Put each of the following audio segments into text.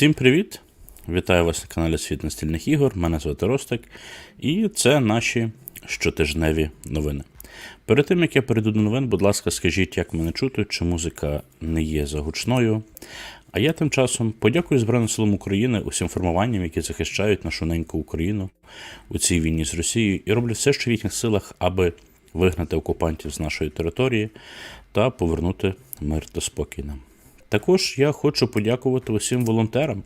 Всім привіт! Вітаю вас на каналі Світ настільних ігор. Мене звати Ростик, і це наші щотижневі новини. Перед тим як я перейду до новин, будь ласка, скажіть, як мене чути, чи музика не є загучною. А я тим часом подякую Збройним силам України усім формуванням, які захищають нашу неньку Україну у цій війні з Росією, і роблять все, що в їхніх силах, аби вигнати окупантів з нашої території та повернути мир та спокій нам. Також я хочу подякувати усім волонтерам,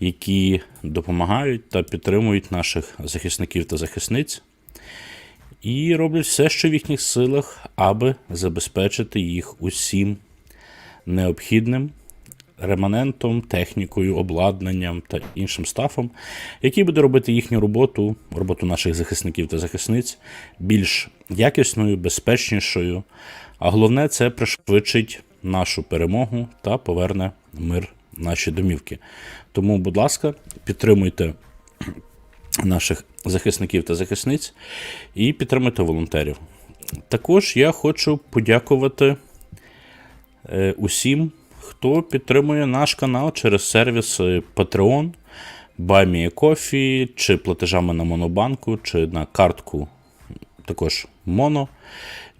які допомагають та підтримують наших захисників та захисниць, і роблять все, що в їхніх силах, аби забезпечити їх усім необхідним реманентом, технікою, обладнанням та іншим стафом, який буде робити їхню роботу, роботу наших захисників та захисниць більш якісною, безпечнішою. А головне, це пришвидшить нашу перемогу та поверне мир наші домівки. Тому, будь ласка, підтримуйте наших захисників та захисниць і підтримуйте волонтерів. Також я хочу подякувати е, усім, хто підтримує наш канал через сервіс е, Patreon, BuyMeACoffee, чи платежами на Монобанку, чи на картку також Моно.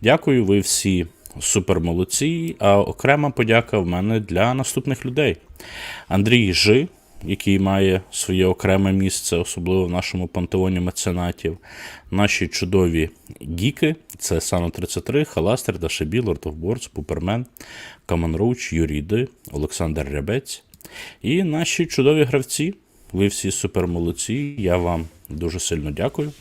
Дякую, ви всі супер молодці. А окрема подяка в мене для наступних людей. Андрій Жи, який має своє окреме місце, особливо в нашому пантеоні меценатів. Наші чудові гіки це Сано 33, Халастер, Дашебі, of Boards, Пупермен, Камон Роуч, Юрій Олександр Рябець. І наші чудові гравці. Ви всі супер молодці. Я вам дуже сильно дякую.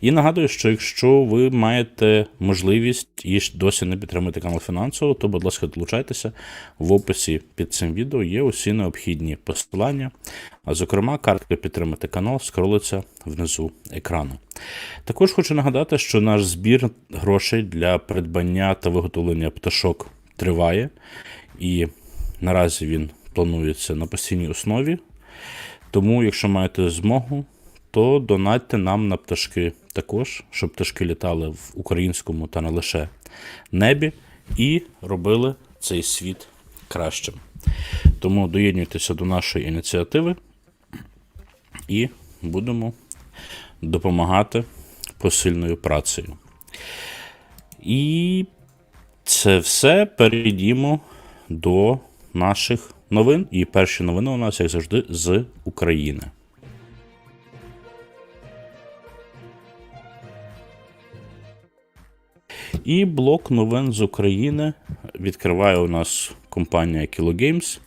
І нагадую, що якщо ви маєте можливість і досі не підтримуєте канал фінансово, то, будь ласка, долучайтеся. В описі під цим відео є усі необхідні посилання. А зокрема, картка підтримати канал скролиться внизу екрану. Також хочу нагадати, що наш збір грошей для придбання та виготовлення пташок триває, і наразі він планується на постійній основі. Тому, якщо маєте змогу, то донатьте нам на пташки також, щоб пташки літали в українському та не лише небі, і робили цей світ кращим. Тому доєднуйтеся до нашої ініціативи і будемо допомагати посильною працею. І це все перейдімо до наших новин. І перші новини у нас, як завжди, з України. І блок новин з України відкриває у нас компанія Kilo Games.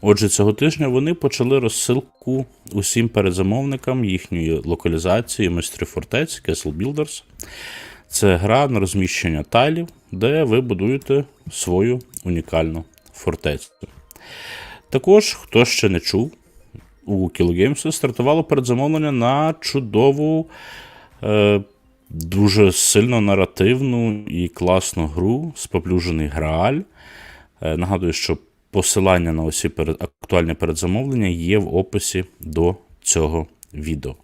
Отже, цього тижня вони почали розсилку усім передзамовникам їхньої локалізації майстри фортець Castle Builders. Це гра на розміщення тайлів, де ви будуєте свою унікальну фортецю. Також, хто ще не чув, у Games стартувало передзамовлення на чудову, е, дуже сильно наративну і класну гру Споплюжений Грааль. Е, нагадую, що посилання на усі перед, актуальні передзамовлення є в описі до цього відео.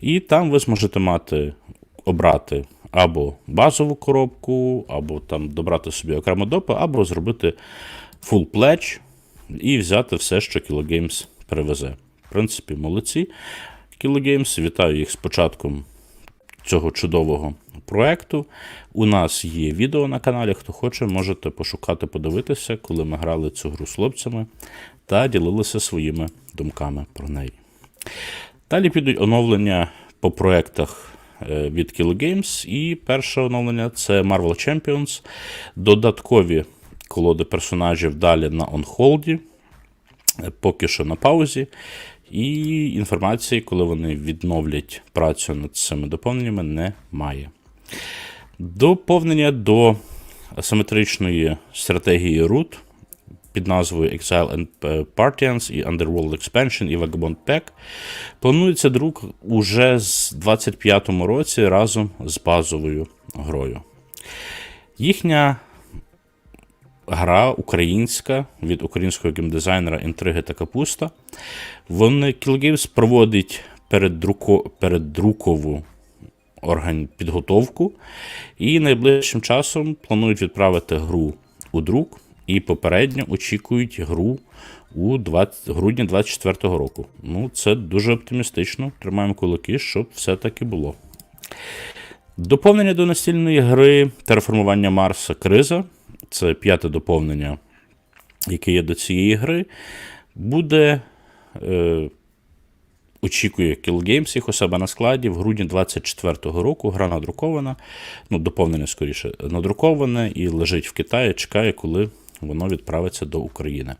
І там ви зможете мати обрати або базову коробку, або там добрати собі окремо допи, або зробити full pledge і взяти все, що Games привезе. В принципі, молодці. Games, вітаю їх з початком цього чудового проекту. У нас є відео на каналі. Хто хоче, можете пошукати, подивитися, коли ми грали цю гру з хлопцями та ділилися своїми думками про неї. Далі підуть оновлення по проектах е, від Kilo Games. І перше оновлення це Marvel Champions. Додаткові колоди персонажів далі на онхолді, поки що на паузі. І інформації, коли вони відновлять працю над цими доповненнями, немає. Доповнення до асиметричної стратегії Root під назвою Exile and Partians і Underworld Expansion і Vagabond Pack планується друк уже з 25-му році разом з базовою грою. Їхня гра українська від українського геймдизайнера Інтриги та Капуста. Вони Games проводить переддруко, переддрукову орган підготовку і найближчим часом планують відправити гру у друк і попередньо очікують гру у 20, грудні 2024 року. Ну, це дуже оптимістично. Тримаємо кулаки, щоб все таки було. Доповнення до настільної гри Терраформування Марса Криза. Це п'яте доповнення, яке є до цієї гри. Буде. Е, очікує Kill Games їх у себе на складі в грудні 24-го року. Гра надрукована, ну, доповнення скоріше, надруковане і лежить в Китаї, чекає, коли воно відправиться до України.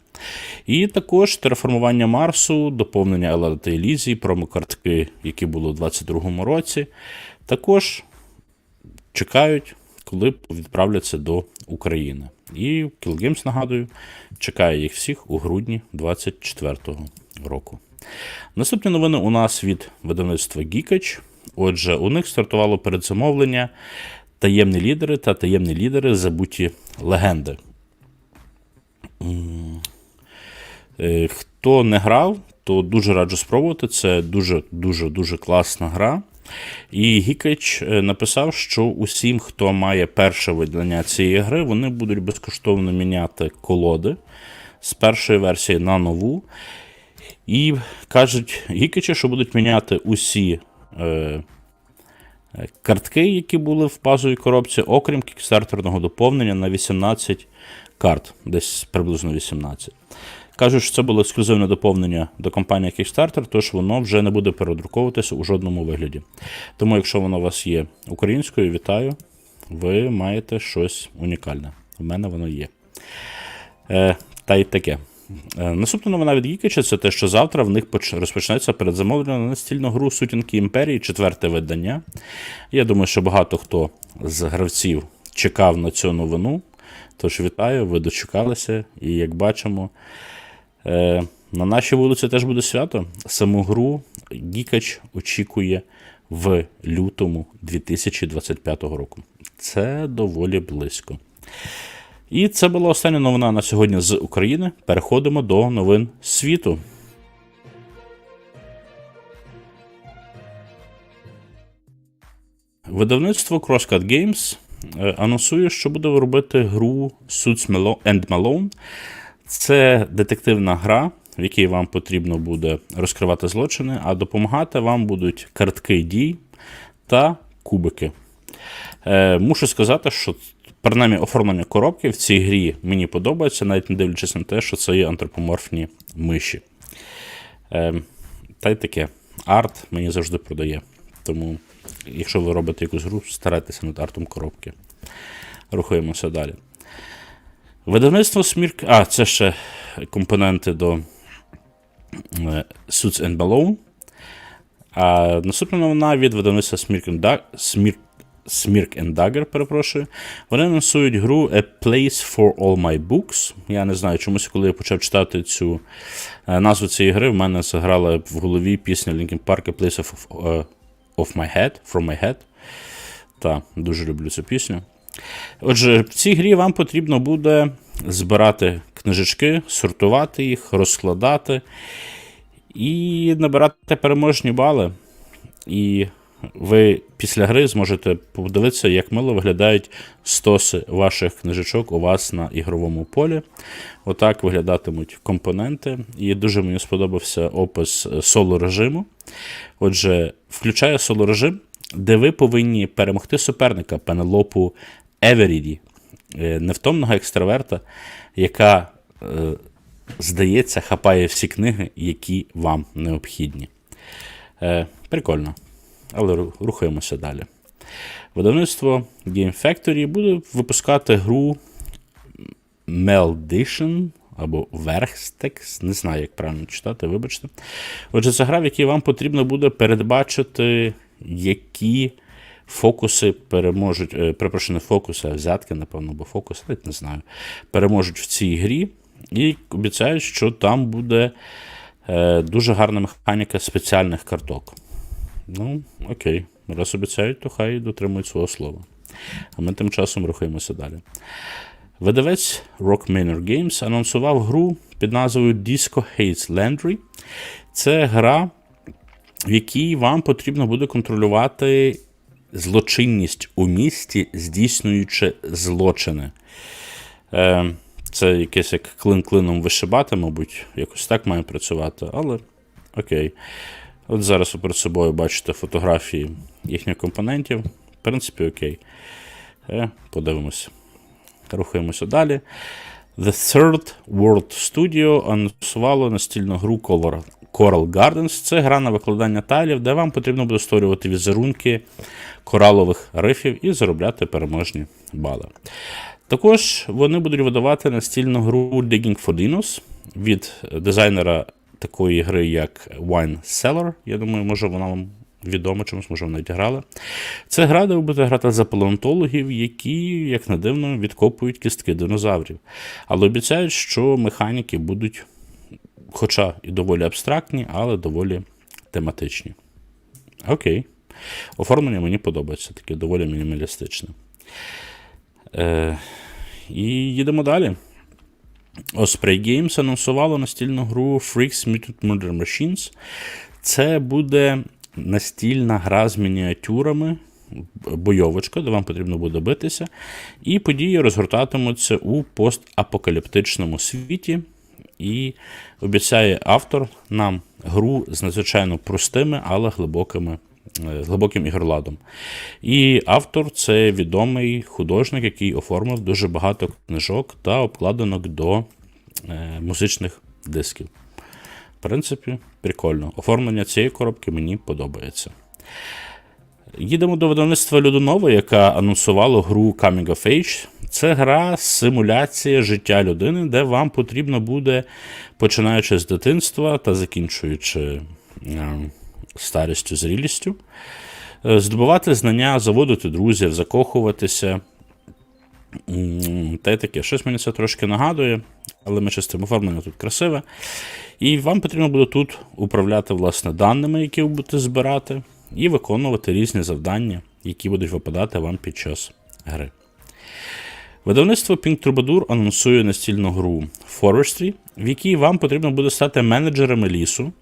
І також тереформування Марсу, доповнення Елата Елізії, промокартки, які були у 2022 році. Також чекають, коли відправляться до України. І Kill Games, нагадую, чекає їх всіх у грудні 2024 року. Наступні новини у нас від видавництва Geekage. Отже, у них стартувало передзамовлення таємні лідери та таємні лідери забуті легенди. Е, Хто не грав, то дуже раджу спробувати. Це дуже-дуже дуже класна гра. І Гікач написав, що усім, хто має перше видання цієї гри, вони будуть безкоштовно міняти колоди з першої версії на нову. І кажуть Гікачі, що будуть міняти усі е, картки, які були в базовій коробці, окрім кікстартерного доповнення на 18 карт, десь приблизно 18. Кажуть, що це було ексклюзивне доповнення до компанії Kickstarter, тож воно вже не буде передруковуватися у жодному вигляді. Тому, якщо воно у вас є українською, вітаю, ви маєте щось унікальне. У мене воно є. Е, Та й таке. Е, наступна новина від Гікича це те, що завтра в них розпочнеться передзамовлення на настільну гру Сутінки Імперії, четверте видання. Я думаю, що багато хто з гравців чекав на цю новину. Тож вітаю, ви дочекалися, і як бачимо, е, на нашій вулиці теж буде свято. Саму гру Гікач очікує в лютому 2025 року. Це доволі близько. І це була остання новина на сьогодні з України. Переходимо до новин світу. Видавництво Crosscut Games е, анонсує, що буде робити гру Suits and Malone. Це детективна гра, в якій вам потрібно буде розкривати злочини, а допомагати вам будуть картки дій та кубики. Е, мушу сказати, що принаймні оформлення коробки в цій грі мені подобається, навіть не дивлячись на те, що це є антропоморфні миші. Е, Та й таке. Арт мені завжди продає. Тому, якщо ви робите якусь гру, старайтеся над артом коробки. Рухаємося далі. Видавництво Смірк. А, це ще компоненти до е, Suits and Balloon. А наступна новина від видавництва Smirk Smirk and Dagger, перепрошую. Вони анонсують гру A Place for All My Books. Я не знаю, чомусь, коли я почав читати цю е, назву цієї гри, в мене заграла в голові пісня Linkin Park A Place of, uh, of My Head, From My Head. Так, дуже люблю цю пісню. Отже, в цій грі вам потрібно буде збирати книжечки, сортувати їх, розкладати і набирати переможні бали. І ви після гри зможете подивитися, як мило виглядають стоси ваших книжечок у вас на ігровому полі. Отак виглядатимуть компоненти. І дуже мені сподобався опис соло режиму. Отже, включає соло режим, де ви повинні перемогти суперника Пенелопу Еверіді, невтомного екстраверта, яка, е, здається, хапає всі книги, які вам необхідні. Е, прикольно але рухаємося далі. Видавництво Game Factory буде випускати гру Meldition або Verstex, не знаю, як правильно читати, вибачте. Отже, це гра, в якій вам потрібно буде передбачити, які фокуси переможуть, е, перепрошую, не фокуси, а взятки, напевно, бо фокуси, навіть не знаю, переможуть в цій грі. І обіцяють, що там буде е, дуже гарна механіка спеціальних карток. Ну, окей, раз обіцяють, то хай дотримують свого слова. А ми тим часом рухаємося далі. Видавець Rock Manor Games анонсував гру під назвою Disco Hates Landry. Це гра, в якій вам потрібно буде контролювати злочинність у місті, здійснюючи злочини. Е, Це якесь як клин клином вишибати, мабуть, якось так має працювати, але окей. От зараз ви перед собою бачите фотографії їхніх компонентів. В принципі, окей. Е, подивимося. Рухаємося далі. The Third World Studio анонсувало настільну гру Color- Coral Gardens. Це гра на викладання тайлів, де вам потрібно буде створювати візерунки коралових рифів і заробляти переможні бали. Також вони будуть видавати настільну гру Digging for Dinos від дизайнера такої гри, як Wine Cellar. Я думаю, може вона вам відома чомусь, може, ви навіть грали. Це гра, де ви будете грати за палеонтологів, які, як не дивно, відкопують кістки динозаврів. Але обіцяють, що механіки будуть, хоча і доволі абстрактні, але доволі тематичні. Окей. Оформлення мені подобається, таке доволі мінімалістичне. Е, і їдемо далі. Osprey Games анонсувало настільну гру Freaks Mutant Murder Machines. Це буде настільна гра з мініатюрами, бойовочка, де вам потрібно буде битися. І події розгортатимуться у постапокаліптичному світі. І обіцяє автор нам гру з надзвичайно простими, але глибокими, е, глибоким ігроладом. І автор це відомий художник, який оформив дуже багато книжок та обкладинок до е, музичних дисків. В принципі, прикольно. Оформлення цієї коробки мені подобається. Їдемо до видавництва Людонова, яка анонсувала гру Coming of Age. Це гра симуляція життя людини, де вам потрібно буде, починаючи з дитинства та закінчуючи е, старістю, зрілістю, е, здобувати знання, заводити друзів, закохуватися. Та й таке, щось мені це трошки нагадує, але ми частимо оформлення тут красиве. І вам потрібно буде тут управляти власне даними, які ви будете збирати, і виконувати різні завдання, які будуть випадати вам під час гри. Видавництво Pink Troubadour анонсує настільну гру Forestry, в якій вам потрібно буде стати менеджерами лісу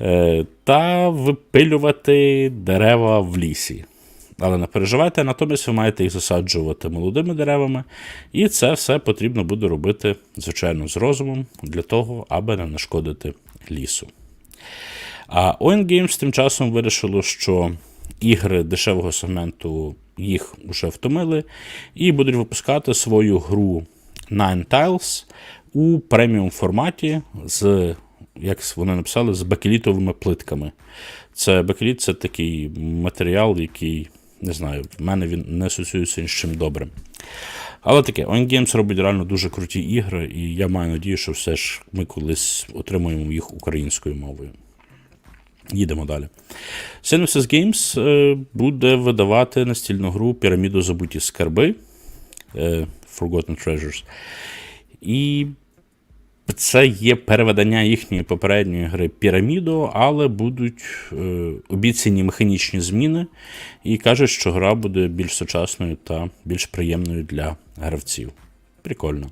е, та випилювати дерева в лісі. Але не переживайте, натомість ви маєте їх засаджувати молодими деревами, і це все потрібно буде робити, звичайно, з розумом для того, аби не нашкодити лісу. А ON Games тим часом вирішило, що ігри дешевого сегменту їх вже втомили, і будуть випускати свою гру Nine Tiles у преміум форматі з, як вони написали, з бакелітовими плитками. Це бакеліт це такий матеріал, який, не знаю, в мене він не асоціюється ні з чим добрим. Але таке, ON Games робить реально дуже круті ігри, і я маю надію, що все ж ми колись отримуємо їх українською мовою. Їдемо далі. Synopsys Games е, буде видавати настільну гру Піраміду забуті скарби е, Forgotten Treasures. І це є переведення їхньої попередньої гри Піраміду, але будуть е, обіцяні механічні зміни, і кажуть, що гра буде більш сучасною та більш приємною для гравців. Прикольно.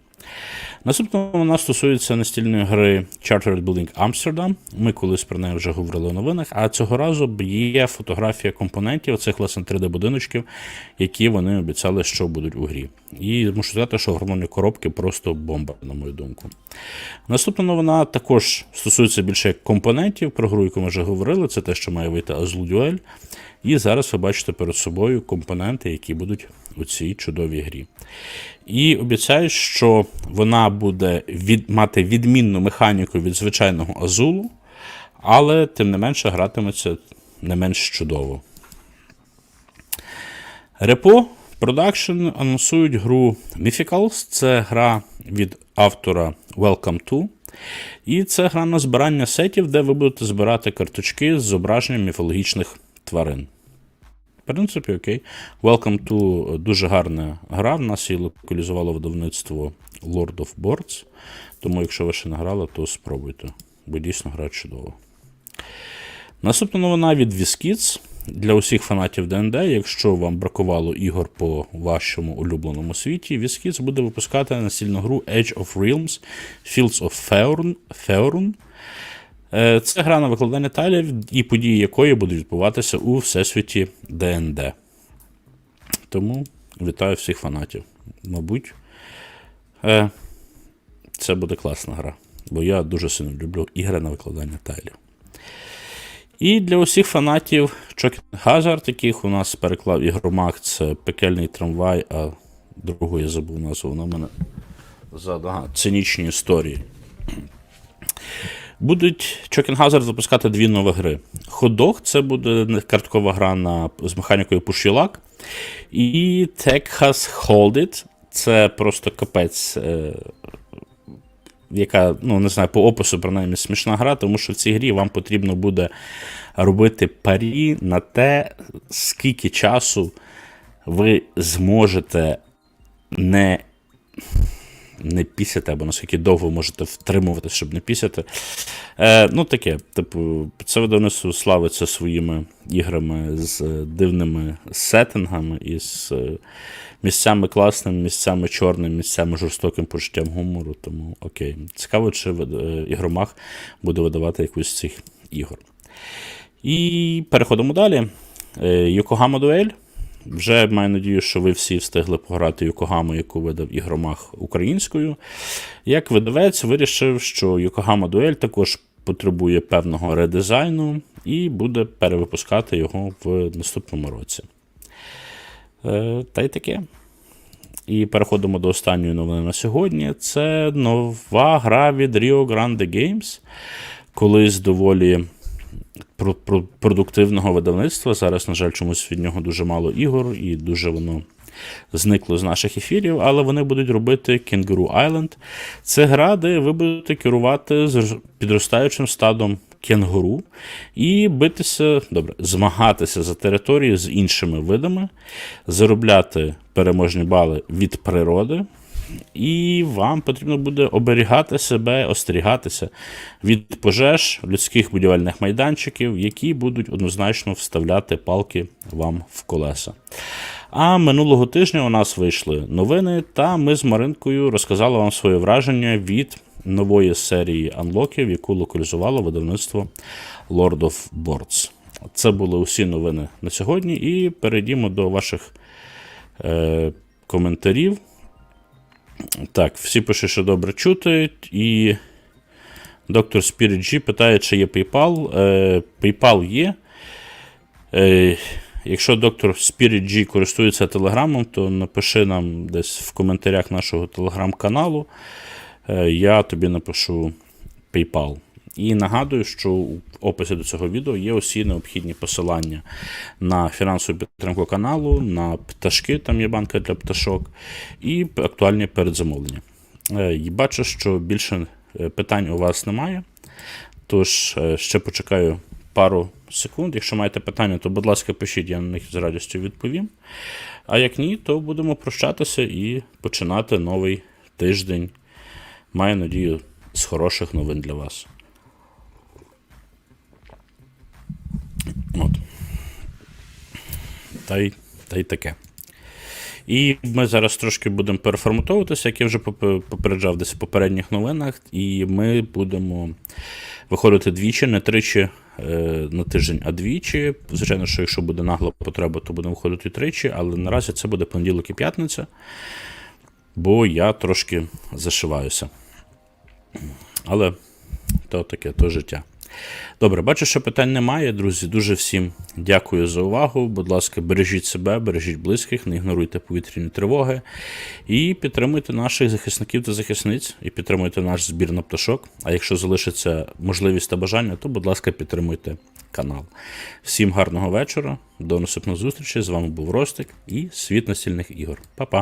Наступного вона стосується настільної гри Chartered Building Amsterdam. Ми колись про неї вже говорили у новинах, а цього разу є фотографія компонентів цих власне 3D-будиночків, які вони обіцяли, що будуть у грі. І мушу сказати, що оформлені коробки просто бомба, на мою думку. Наступна новина також стосується більше компонентів, про гру, яку ми вже говорили, це те, що має вийти Azul Duel. І зараз ви бачите перед собою компоненти, які будуть у цій чудовій грі. І обіцяють, що вона буде від, мати відмінну механіку від звичайного азулу, але тим не менше гратиметься не менш чудово. Repo Production анонсують гру Mythicals. Це гра від автора Welcome to. І це гра на збирання сетів, де ви будете збирати карточки з зображенням міфологічних тварин. В принципі, окей. Welcome to дуже гарна гра. В нас її локалізувало видавництво Lord of Boards. Тому, якщо ви ще не грали, то спробуйте. Бо дійсно гра чудово. Наступна новина від WizKids. Для усіх фанатів ДНД, якщо вам бракувало ігор по вашому улюбленому світі, WizKids буде випускати настільну гру Edge of Realms Fields of Faerun. Е, Це гра на викладання талів і події якої будуть відбуватися у всесвіті ДНД. Тому вітаю всіх фанатів. Мабуть, е, це буде класна гра. Бо я дуже сильно люблю ігри на викладання тайлів. І для усіх фанатів Choking Hazard, яких у нас переклав ігромах, це пекельний трамвай, а другу я забув назву, вона мене ззаду. Ага, цинічні історії. Будуть Hazard запускати дві нові гри. Ходок це буде карткова гра на, з механікою Luck. І Texas Hold It це просто капець. Е, яка, ну не знаю, по опису, принаймні, смішна гра, тому що в цій грі вам потрібно буде робити парі на те, скільки часу ви зможете не не пісяти, або наскільки довго можете втримувати, щоб не пісяти. Е, ну, таке, типу, це видавництво славиться своїми іграми з е, дивними сеттингами і з е, місцями класними, місцями чорними, місцями жорстоким почуттям гумору. Тому окей. Цікаво, чи вид- е, ігромах буде видавати якусь з цих ігор. І переходимо далі. Йокогама Дуель. Вже маю надію, що ви всі встигли пограти Йокогаму, яку видав ігромах українською. Як видавець вирішив, що Йокогама Дуель також потребує певного редизайну і буде перевипускати його в наступному році. Е, та й таке. І переходимо до останньої новини на сьогодні. Це нова гра від Rio Grande Games. Колись доволі продуктивного видавництва. Зараз, на жаль, чомусь від нього дуже мало ігор, і дуже воно зникло з наших ефірів, але вони будуть робити Kangaroo Island. Це гра, де ви будете керувати з підростаючим стадом кенгуру і битися, добре, змагатися за територію з іншими видами, заробляти переможні бали від природи. І вам потрібно буде оберігати себе, остерігатися від пожеж людських будівельних майданчиків, які будуть однозначно вставляти палки вам в колеса. А минулого тижня у нас вийшли новини, та ми з Маринкою розказали вам своє враження від нової серії анлоків, яку локалізувало видавництво Lord of Boards. Це були усі новини на сьогодні, і перейдімо до ваших е, коментарів. Так, всі пишуть, що добре чути. І доктор G питає, чи є PayPal. Е, PayPal є. Е, якщо доктор G користується телеграмом, то напиши нам десь в коментарях нашого телеграм-каналу. Е, я тобі напишу PayPal. І нагадую, що в описі до цього відео є усі необхідні посилання на фінансову підтримку каналу, на пташки, там є банка для пташок, і актуальні передзамовлення. Е, бачу, що більше е, питань у вас немає. Тож е, ще почекаю пару секунд. Якщо маєте питання, то, будь ласка, пишіть, я на них з радістю відповім. А як ні, то будемо прощатися і починати новий тиждень. Маю надію, з хороших новин для вас. От. Та й, та й таке. І ми зараз трошки будемо переформатовуватися, як я вже попереджав десь в попередніх новинах, і ми будемо виходити двічі, не тричі е, на тиждень, а двічі. Звичайно, що якщо буде нагла потреба, то будемо виходити тричі, але наразі це буде понеділок і п'ятниця, бо я трошки зашиваюся. Але то таке, то життя. Добре, бачу, що питань немає, друзі. Дуже всім дякую за увагу. Будь ласка, бережіть себе, бережіть близьких, не ігноруйте повітряні тривоги і підтримуйте наших захисників та захисниць, і підтримуйте наш збір на пташок. А якщо залишиться можливість та бажання, то, будь ласка, підтримуйте канал. Всім гарного вечора, до наступної зустрічі. З вами був Ростик і світ настільних ігор. Па-па!